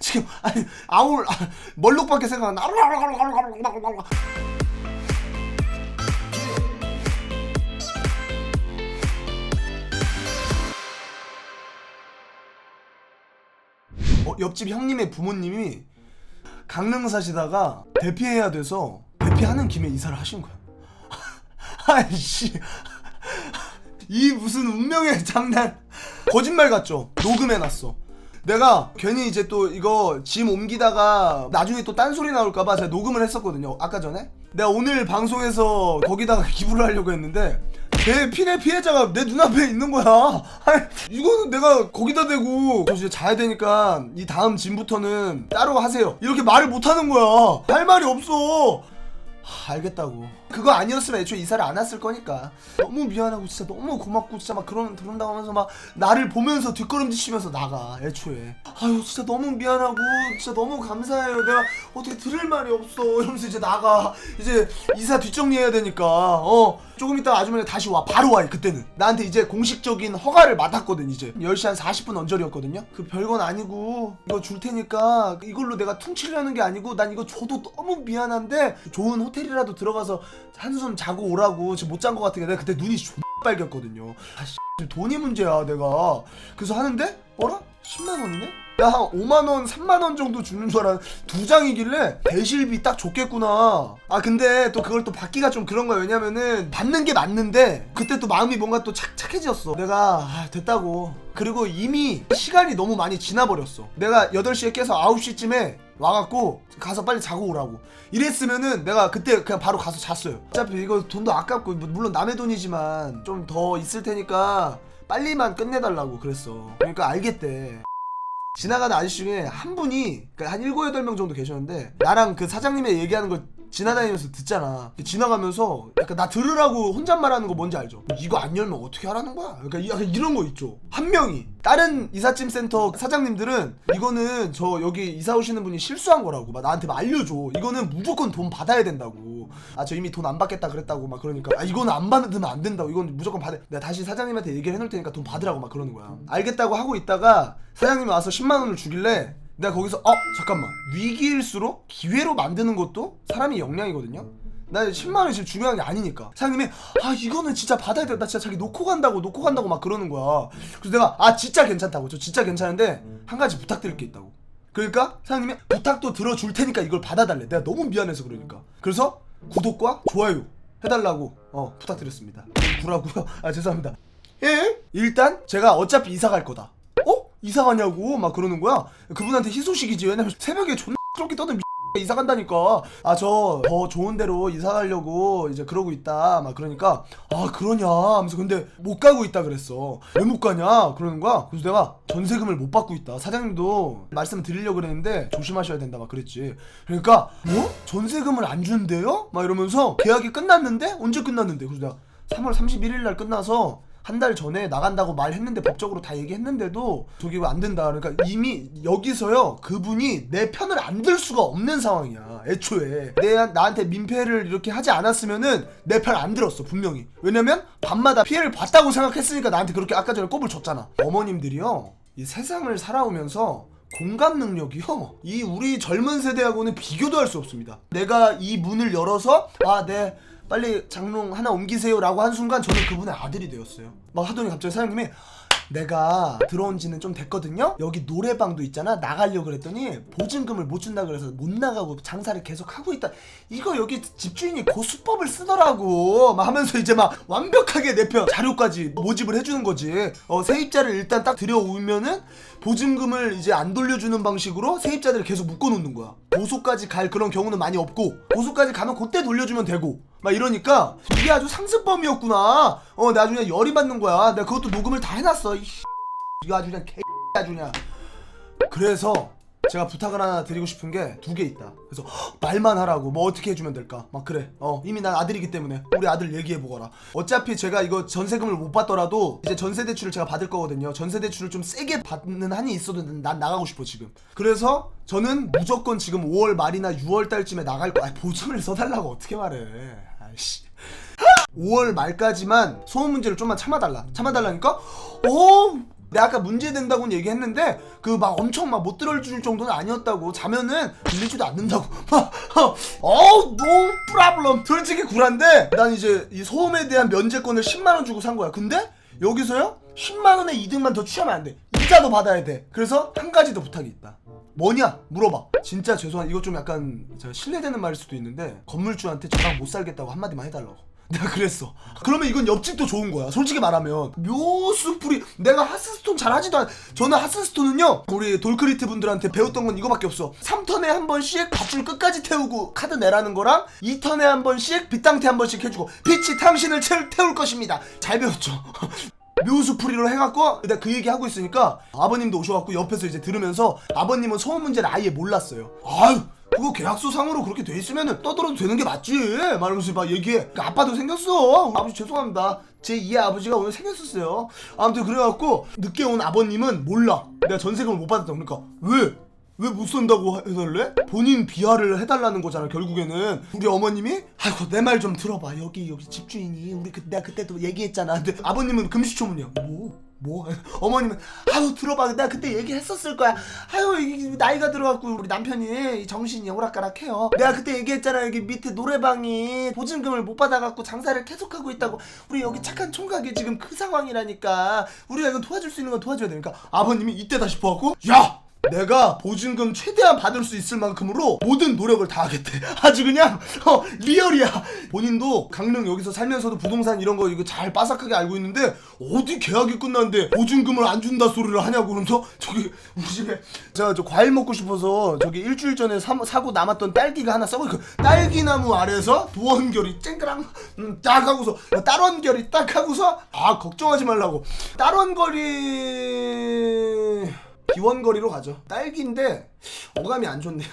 지금 아니 아울 아, 멀록밖에 생각 안 나. 어, 옆집 형님의 부모님이 강릉 사시다가 대피해야 돼서 대피하는 김에 이사를 하신 거야. 아이씨. 이 무슨 운명의 장난. 거짓말 같죠? 녹음해놨어. 내가 괜히 이제 또 이거 짐 옮기다가 나중에 또 딴소리 나올까봐 제가 녹음을 했었거든요. 아까 전에. 내가 오늘 방송에서 거기다가 기부를 하려고 했는데 내 피해 피해자가 내 눈앞에 있는 거야. 아니, 이거는 내가 거기다 대고 저 이제 자야 되니까 이 다음 짐부터는 따로 하세요. 이렇게 말을 못 하는 거야. 할 말이 없어. 하, 알겠다고. 그거 아니었으면 애초에 이사를 안 왔을 거니까. 너무 미안하고 진짜 너무 고맙고 진짜 막 그런 그런다고 하면서 막 나를 보면서 뒷걸음질 치면서 나가 애초에. 아유 진짜 너무 미안하고 진짜 너무 감사해요. 내가 어떻게 들을 말이 없어. 이러면서 이제 나가. 이제 이사 뒷정리해야 되니까. 어 조금 있다 아주머니 다시 와. 바로 와 그때는. 나한테 이제 공식적인 허가를 맡았거든 이제. 10시 한 40분 언저리였거든요. 그 별건 아니고 이거 줄 테니까 이걸로 내가 퉁치려는 게 아니고 난 이거 줘도 너무 미안한데 좋은 호텔이라도 들어가서 한숨 자고 오라고 지금 못 잔 것 같은 게 내가 그때 눈이 존 빨겼거든요. 아 씨, 돈이 문제야 내가. 그래서 하는데 어라? 10만 원이네? 야, 한 5만 원, 3만 원 정도 주는 줄 알았는데 두 장이길래 대실비 딱 좋겠구나. 아 근데 또 그걸 또 받기가 좀 그런 거야. 왜냐면은 받는 게 맞는데 그때 또 마음이 뭔가 또 착, 착해졌어. 내가 아, 됐다고. 그리고 이미 시간이 너무 많이 지나버렸어. 내가 8시에 깨서 9시쯤에 와갖고 가서 빨리 자고 오라고 이랬으면은 내가 그때 그냥 바로 가서 잤어요 어차피 이거 돈도 아깝고 뭐 물론 남의 돈이지만 좀 더 있을 테니까 빨리만 끝내달라고 그랬어. 그러니까 알겠대. 지나가는 아저씨 중에 한 분이 그러니까 한 7, 8명 정도 계셨는데 나랑 그 사장님의 얘기하는 걸 지나다니면서 듣잖아. 지나가면서 약간 나 들으라고 혼잣말하는 거 뭔지 알죠? 이거 안 열면 어떻게 하라는 거야? 그러니까 이런 거 있죠. 한 명이. 다른 이삿짐 센터 사장님들은 이거는 저 여기 이사 오시는 분이 실수한 거라고 막 나한테 막 알려줘. 이거는 무조건 돈 받아야 된다고. 아 저 이미 돈 안 받겠다 그랬다고 막 그러니까 아 이거는 안 받으면 안 된다고. 이건 무조건 받아. 내가 다시 사장님한테 얘기를 해놓을 테니까 돈 받으라고 막 그러는 거야. 알겠다고 하고 있다가 사장님이 와서 10만 원을 주길래 내가 거기서 어 잠깐만. 위기일수록 기회로 만드는 것도 사람이 역량이거든요? 나 10만 원이 지금 중요한 게 아니니까. 사장님이 아 이거는 진짜 받아야 돼나 진짜 자기 놓고 간다고 놓고 간다고 막 그러는 거야. 그래서 내가 아 진짜 괜찮다고. 저 진짜 괜찮은데 한 가지 부탁드릴 게 있다고. 그러니까 사장님이 부탁도 들어줄 테니까 이걸 받아달래. 내가 너무 미안해서 그러니까. 그래서 구독과 좋아요 해달라고 어 부탁드렸습니다. 구라고요? 아 죄송합니다. 예? 일단 제가 어차피 이사 갈 거다. 어 이사 가냐고? 막 그러는 거야? 그분한테 희소식이지. 왜냐면 새벽에 존나 그렇게 떠든 미 이사 간다니까. 아 저 더 좋은 데로 이사 가려고 이제 그러고 있다. 막 그러니까 아 그러냐? 하면서 근데 못 가고 있다 그랬어. 왜 못 가냐? 그러는 거야. 그래서 내가 전세금을 못 받고 있다. 사장님도 말씀 드리려고 그랬는데 조심하셔야 된다. 막 그랬지. 그러니까 뭐? 전세금을 안 준대요? 막 이러면서 계약이 끝났는데? 언제 끝났는데? 그래서 내가 3월 31일 날 끝나서 한 달 전에 나간다고 말했는데 법적으로 다 얘기했는데도 저기 왜안 된다. 그러니까 이미 여기서요 그분이 내 편을 안 들 수가 없는 상황이야 애초에. 내 나한테 민폐를 이렇게 하지 않았으면은 내 편 안 들었어 분명히. 왜냐면 밤마다 피해를 봤다고 생각했으니까 나한테 그렇게 아까 전에 꼽을 줬잖아. 어머님들이요 이 세상을 살아오면서 공감 능력이요 이 우리 젊은 세대하고는 비교도 할 수 없습니다. 내가 이 문을 열어서 아 네 빨리 장롱 하나 옮기세요라고 한 순간 저는 그분의 아들이 되었어요. 막 하더니 갑자기 사장님이 내가 들어온 지는 좀 됐거든요. 여기 노래방도 있잖아. 나가려고 그랬더니 보증금을 못 준다 그래서 못 나가고 장사를 계속 하고 있다. 이거 여기 집주인이 고수법을 쓰더라고. 막 하면서 이제 막 완벽하게 내 편 자료까지 모집을 해주는 거지. 어, 세입자를 일단 딱 들여오면은 보증금을 이제 안 돌려주는 방식으로 세입자들을 계속 묶어놓는 거야. 고소까지 갈 그런 경우는 많이 없고 고소까지 가면 그때 돌려주면 되고 막 이러니까 이게 아주 상습범이었구나. 어 나중에 열이 받는 거야. 내가 그것도 녹음을 다 해놨어. 이 이거 아주 그냥 개 아주 그냥. 그래서 제가 부탁을 하나 드리고 싶은 게 두 개 있다. 그래서 헉, 말만 하라고 뭐 어떻게 해주면 될까? 막 그래. 어 이미 난 아들이기 때문에 우리 아들 얘기해 보거라. 어차피 제가 이거 전세금을 못 받더라도 이제 전세 대출을 제가 받을 거거든요. 전세 대출을 좀 세게 받는 한이 있어도 난 나가고 싶어 지금. 그래서 저는 무조건 지금 5월 말이나 6월 달쯤에 나갈 거야. 보증을 써달라고 어떻게 말해? 아이씨. 5월 말까지만 소음 문제를 좀만 참아달라. 참아달라니까? 어 내가 아까 문제 된다고는 얘기했는데 그 막 엄청 막 못 들어줄 정도는 아니었다고 자면은 들리지도 않는다고. 어우 노 프라블럼. 솔직히 구란데 난 이제 이 소음에 대한 면제권을 10만원 주고 산 거야. 근데 여기서요? 10만원의 이득만 더 취하면 안돼. 이자도 받아야 돼. 그래서 한 가지 더 부탁이 있다. 뭐냐? 물어봐. 진짜 죄송한 이거 좀 약간 제가 실례되는 말일 수도 있는데 건물주한테 저랑 못 살겠다고 한마디만 해달라고 내가 그랬어. 그러면 이건 옆집도 좋은 거야. 솔직히 말하면. 묘수풀이 내가 하스스톤 잘 하지도 않 저는 하스스톤은요 우리 돌크리트 분들한테 배웠던 건 이거밖에 없어. 3턴에 한 번씩 밧줄 끝까지 태우고 카드 내라는 거랑 2턴에 한 번씩 빗땅태 한 번씩 해주고 빛이 당신을 채울, 태울 것입니다. 잘 배웠죠. 묘수풀이로 해갖고 내가 그 얘기 하고 있으니까 아버님도 오셔갖고 옆에서 이제 들으면서 아버님은 소음 문제를 아예 몰랐어요. 아유 그거 계약서 상으로 그렇게 돼 있으면은 떠들어도 되는 게 맞지. 말하면서 막 얘기해. 그 아빠도 생겼어. 아버지 죄송합니다. 제 이해 아버지가 오늘 생겼었어요. 아무튼 그래갖고 늦게 온 아버님은 몰라. 내가 전세금을 못 받았다 그러니까. 왜? 왜 못 쓴다고 해달래? 본인 비하를 해달라는 거잖아 결국에는. 우리 어머님이 아이고 내 말 좀 들어봐. 여기 여기 집주인이. 우리 그 내가 그때도 얘기했잖아. 근데 아버님은 금시초문이야. 뭐? 뭐? 어머님은 아유 들어봐. 내가 그때 얘기했었을 거야. 아유 이 나이가 들어갖고 우리 남편이 정신이 오락가락해요. 내가 그때 얘기했잖아. 여기 밑에 노래방이 보증금을 못 받아갖고 장사를 계속하고 있다고. 우리 여기 착한 총각이 지금 그 상황이라니까. 우리가 이건 도와줄 수 있는 건 도와줘야 되니까. 아버님이 이때다 싶어갖고 야 내가 보증금 최대한 받을 수 있을 만큼으로 모든 노력을 다 하겠대. 아주 그냥 어, 리얼이야. 본인도 강릉 여기서 살면서도 부동산 이런 거 이거 잘 빠삭하게 알고 있는데 어디 계약이 끝났는데 보증금을 안 준다 소리를 하냐고 그러면서 저기 우리 집에 제가 저 과일 먹고 싶어서 저기 일주일 전에 사, 사고 남았던 딸기가 하나 썩어 그 딸기나무 아래서 도원결이 쨍그랑 음, 딱 하고서 딸원결이 딱 하고서 아 걱정하지 말라고 딸원거리 기원거리로 가죠. 딸기인데 어감이 안 좋네요.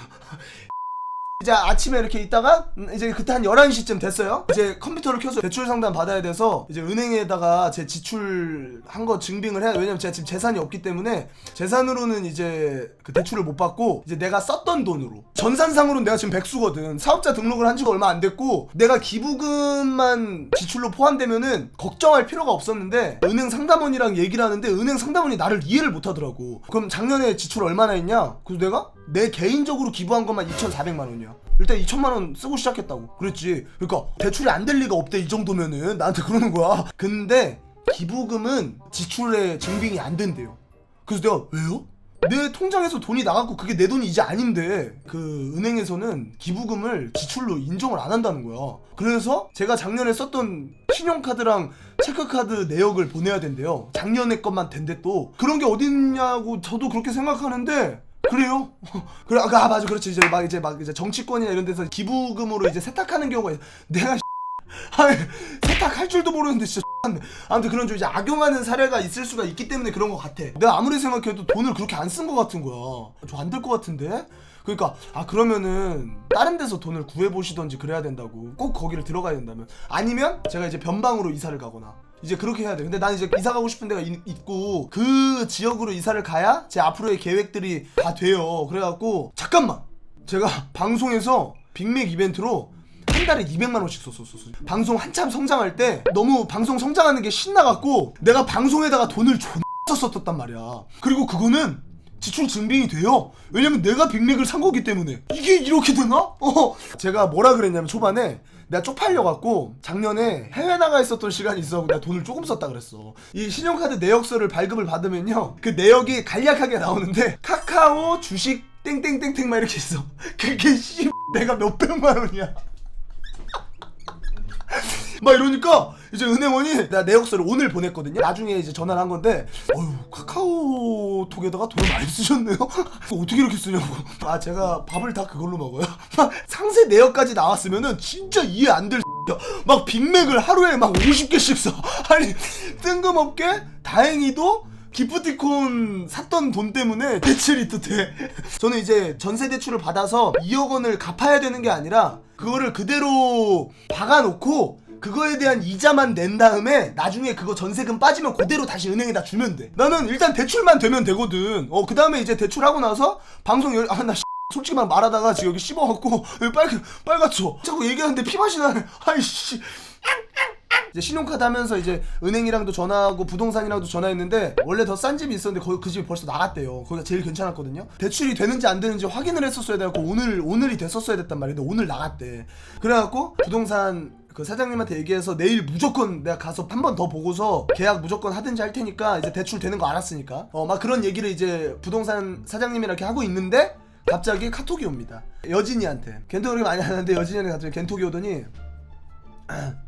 이제 아침에 이렇게 있다가 음, 이제 그때 한 11시쯤 됐어요. 이제 컴퓨터를 켜서 대출 상담 받아야 돼서 이제 은행에다가 제 지출한 거 증빙을 해야 왜냐면 제가 지금 재산이 없기 때문에 재산으로는 이제 그 대출을 못 받고 이제 내가 썼던 돈으로 전산상으로는 내가 지금 백수거든. 사업자 등록을 한 지가 얼마 안 됐고 내가 기부금만 지출로 포함되면은 걱정할 필요가 없었는데 은행 상담원이랑 얘기를 하는데 은행 상담원이 나를 이해를 못 하더라고. 그럼 작년에 지출 얼마나 했냐? 그래서 내가 내 개인적으로 기부한 것만 2,400만 원이야. 일단 2천만 원 쓰고 시작했다고. 그랬지. 그러니까 대출이 안 될 리가 없대 이 정도면은 나한테 그러는 거야. 근데 기부금은 지출의 증빙이 안 된대요. 그래서 내가 왜요? 내 통장에서 돈이 나갔고 그게 내 돈이 이제 아닌데 그 은행에서는 기부금을 지출로 인정을 안 한다는 거야. 그래서 제가 작년에 썼던 신용카드랑 체크카드 내역을 보내야 된대요. 작년에 것만 된대 또 그런 게 어딨냐고 저도 그렇게 생각하는데 그래요? 그래 아 맞아. 그렇지. 이제 막 이제 막 이제 정치권이나 이런 데서 기부금으로 이제 세탁하는 경우가 있... 내가 아니, 세탁할 줄도 모르는데 진짜. 아무튼 그런 좀 이제 악용하는 사례가 있을 수가 있기 때문에 그런 것 같아. 내가 아무리 생각해도 돈을 그렇게 안 쓴 것 같은 거야. 좀안될 것 같은데? 그러니까 아 그러면은 다른 데서 돈을 구해 보시던지 그래야 된다고. 꼭 거기를 들어가야 된다면. 아니면 제가 이제 변방으로 이사를 가거나 이제 그렇게 해야 돼. 근데 난 이제 이사 가고 싶은 데가 있, 있고 그 지역으로 이사를 가야 제 앞으로의 계획들이 다 돼요. 그래갖고 잠깐만 제가 방송에서 빅맥 이벤트로 한 달에 200만 원씩 썼었어. 방송 한참 성장할 때 너무 방송 성장하는 게 신나갖고 내가 방송에다가 돈을 존나 썼었단 말이야. 그리고 그거는 지출 증빙이 돼요. 왜냐면 내가 빅맥을 산 거기 때문에 이게 이렇게 되나? 어. 제가 뭐라 그랬냐면 초반에 내가 쪽팔려 갖고 작년에 해외 나가 있었던 시간이 있어 내가 돈을 조금 썼다 그랬어. 이 신용카드 내역서를 발급을 받으면요 그 내역이 간략하게 나오는데 카카오 주식 땡땡땡땡 막 이렇게 있어. 그게 씨 내가 몇 백만 원이야. 막 이러니까 이제 은행원이 나 내역서를 오늘 보냈거든요. 나중에 이제 전화를 한 건데, 어휴 카카오톡에다가 돈을 많이 쓰셨네요. 어떻게 이렇게 쓰냐고. 아 제가 밥을 다 그걸로 먹어요. 상세 내역까지 나왔으면은 진짜 이해 안 될. 막 빅맥을 하루에 막 50개씩 써. 아니 뜬금없게 다행히도 기프티콘 샀던 돈 때문에 대출이 또 돼. 저는 이제 전세 대출을 받아서 2억 원을 갚아야 되는 게 아니라 그거를 그대로 박아놓고 그거에 대한 이자만 낸 다음에 나중에 그거 전세금 빠지면 그대로 다시 은행에다 주면 돼. 나는 일단 대출만 되면 되거든. 어, 그 다음에 이제 대출하고 나서 방송 열, 아, 나 솔직히 말 말하다가 지금 여기 씹어갖고 여기 빨, 빨갛죠? 자꾸 얘기하는데 피맛이 나네. 아이씨. 이제 신용카드 하면서 이제 은행이랑도 전화하고 부동산이랑도 전화했는데 원래 더 싼 집이 있었는데 거기 그 집이 벌써 나갔대요. 거기가 제일 괜찮았거든요. 대출이 되는지 안 되는지 확인을 했었어야 돼갖고 오늘 오늘이 됐었어야 됐단. 근데 오늘 나갔대. 그래갖고 부동산 그 사장님한테 얘기해서 내일 무조건 내가 가서 한 번 더 보고서 계약 무조건 하든지 할 테니까 이제 대출 되는 거 알았으니까. 어 막 그런 얘기를 이제 부동산 사장님이랑 이렇게 하고 있는데 갑자기 카톡이 옵니다. 여진이한테. 겐톡 그렇게 많이 하는데 여진이한테 갑자기 겐톡이 오더니